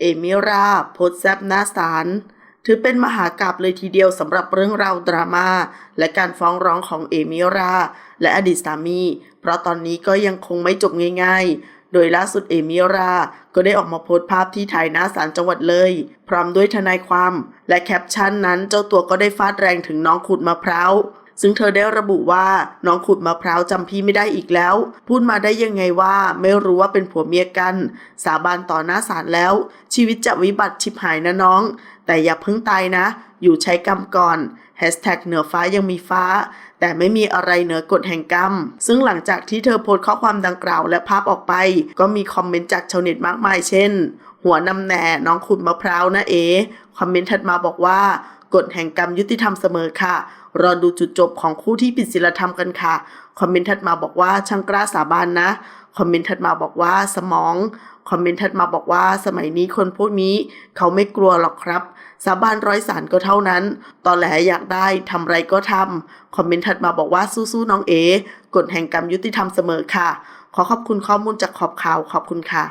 เอมิราโพสแซบหน้าศาลถือเป็นมหากราบเลยทีเดียวสำหรับเรื่องราวดราม่าและการฟ้องร้องของเอมิราและอดีตสามี เพราะตอนนี้ก็ยังคงไม่จบง่ายๆ โดยล่าสุดเอมิราก็ได้ออกมาโพสต์ภาพที่ถ่ายหน้าศาลจังหวัดเลย พร้อมด้วยทนายความ และแคปชั่นนั้นเจ้าตัวก็ได้ฟาดแรงถึงน้องขุดมะพร้าว ซึ่งเธอได้ระบุว่าน้องขุดมะพร้าวจำพี่ไม่ได้อีกแล้ว พูดมาได้ยังไงว่าไม่รู้ว่าเป็นผัวเมียกัน สาบานต่อหน้าศาลแล้ว ชีวิตจะวิบัติชิบหายนะน้อง แต่อย่าเพิ่งตายนะ อยู่ใช้กรรมก่อน Hashtag เหนือฟ้ายังมีฟ้า แต่ไม่มีอะไรเหนือกฎแห่งกรรม ซึ่งหลังจากที่เธอโพสต์ข้อความดังกล่าวและภาพออกไป ก็มีคอมเมนต์จากชาวเน็ตมากมายเช่น หัวนำแหน่น้องขุดมะพร้าวนะเอคอมเมนต์ถัดมาบอกว่า กฎแห่งกรรมยุติธรรมเสมอค่ะ รอดูจุดจบของคู่ที่ผิดศีลธรรมกันค่ะ คอมเมนต์ถัดมาบอกว่าช่างกล้าสาบานนะ คอมเมนต์ถัดมาบอกว่าสมอง คอมเมนต์ถัดมาบอกว่าสมัยนี้คนพวกนี้เขาไม่กลัวหรอกครับ สาบานร้อยสารก็เท่านั้น ตอนแหลอยากได้ทำไรก็ทำ คอมเมนต์ถัดมาบอกว่าสู้ๆน้องเอกฎแห่งกรรมยุติธรรมเสมอค่ะ ขอขอบคุณข้อมูลจากขอบข่าวขอบคุณค่ะ